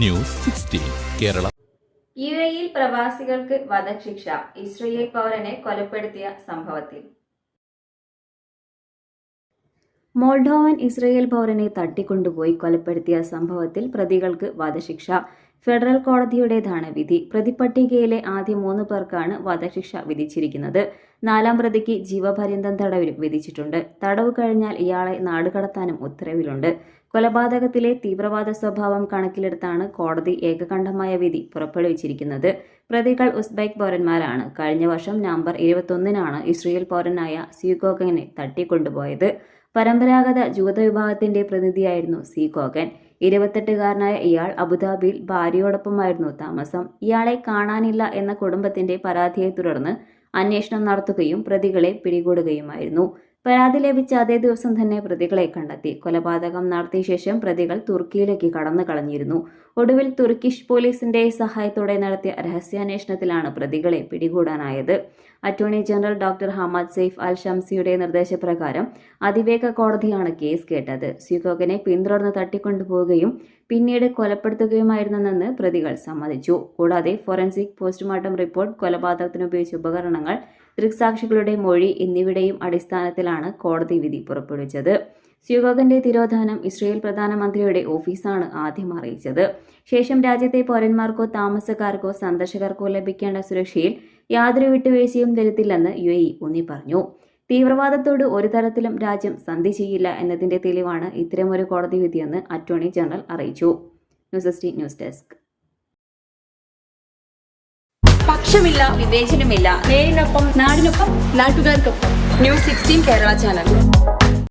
News sixteen Kerala. U എയിൽ പ്രവാസികൾക്ക് വധശിക്ഷ ഇസ്രയേൽ പൗരനെ കൊലപ്പെടുത്തിയ സംഭവത്തിൽ. മോൾഡോവൻ ഇസ്രയേൽ പൗരനെ തട്ടിക്കൊണ്ടുപോയി കൊലപ്പെടുത്തിയ സംഭവത്തിൽ പ്രതികൾക്ക് വധശിക്ഷ. ഫെഡറൽ കോടതിയുടേതാണ് വിധി. പ്രതിപട്ടികയിലെ ആദ്യ മൂന്ന് പേർക്കാണ് വധശിക്ഷ വിധിച്ചിരിക്കുന്നത്. നാലാം പ്രതിക്ക് ജീവപര്യന്തം തടവിലും വിധിച്ചിട്ടുണ്ട്. തടവ് കഴിഞ്ഞാൽ ഇയാളെ നാടുകടത്താനും ഉത്തരവിലുണ്ട്. കൊലപാതകത്തിലെ തീവ്രവാദ സ്വഭാവം കണക്കിലെടുത്താണ് കോടതി ഏകകണ്ഠമായ വിധി പുറപ്പെടുവിച്ചിരിക്കുന്നത്. പ്രതികൾ ഉസ്ബെക് പൗരന്മാരാണ്. കഴിഞ്ഞ വർഷം നവംബർ ഇരുപത്തൊന്നിനാണ് ഇസ്രയേൽ പൗരനായ സീകോഗനെ തട്ടിക്കൊണ്ടുപോയത്. പരമ്പരാഗത ജൂത വിഭാഗത്തിന്റെ പ്രതിനിധിയായിരുന്നു സി കോഗൻ ഇരുപത്തെട്ടുകാരനായ ഇയാൾ അബുദാബിയിൽ ഭാര്യയോടൊപ്പമായിരുന്നു താമസം. ഇയാളെ കാണാനില്ല എന്ന കുടുംബത്തിന്റെ പരാതിയെ തുടർന്ന് അന്വേഷണം നടത്തുകയും പ്രതികളെ പിടികൂടുകയുമായിരുന്നു. പരാതി ലഭിച്ച അതേ ദിവസം തന്നെ പ്രതികളെ കണ്ടെത്തി. കൊലപാതകം നടത്തിയ ശേഷം പ്രതികൾ തുർക്കിയിലേക്ക് കടന്നു കളഞ്ഞിരുന്നു ഒടുവിൽ തുർക്കിഷ് പോലീസിന്റെ സഹായത്തോടെ നടത്തിയ രഹസ്യാന്വേഷണത്തിലാണ് പ്രതികളെ പിടികൂടാനായത്. Attorney general doctor Hamad Saif al ഷംസിയുടെ നിർദ്ദേശപ്രകാരം അതിവേഗ കോടതിയാണ് കേസ് കേട്ടത്. സ്യുഗോഗനെ പിന്തുടർന്ന് തട്ടിക്കൊണ്ടുപോവുകയും പിന്നീട് കൊലപ്പെടുത്തുകയുമായിരുന്നെന്ന് പ്രതികൾ സമ്മതിച്ചു. കൂടാതെ ഫോറൻസിക് പോസ്റ്റ്മോർട്ടം റിപ്പോർട്ട് കൊലപാതകത്തിന് ഉപയോഗിച്ച ഉപകരണങ്ങൾ ദൃക്സാക്ഷികളുടെ മൊഴി എന്നിവയുടെയും അടിസ്ഥാനത്തിലാണ് കോടതി വിധി പുറപ്പെടുവിച്ചത്. സ്യുഗോഗന്റെ തിരോധാനം ഇസ്രയേൽ പ്രധാനമന്ത്രിയുടെ ഓഫീസാണ് ആദ്യം അറിയിച്ചത്. ശേഷം രാജ്യത്തെ പൗരന്മാർക്കോ താമസക്കാർക്കോ സന്ദർശകർക്കോ ലഭിക്കേണ്ട സുരക്ഷയിൽ യാതൊരു വിട്ടുവീഴ്ചയും വരുത്തില്ലെന്ന് യു എ ഊന്നി പറഞ്ഞു. തീവ്രവാദത്തോട് ഒരു തരത്തിലും രാജ്യം സന്ധി ചെയ്യില്ല എന്നതിന്റെ തെളിവാണ് ഇത്തരമൊരു കോടതി വിധിയെന്ന് അറ്റോർണി ജനറൽ അറിയിച്ചു. News T news desk. പക്ഷമില്ല വിവേചനമില്ല. നേരിനൊപ്പം നാടിനൊപ്പം നാട്ടുകാർക്കൊപ്പം. News sixteen Kerala channel.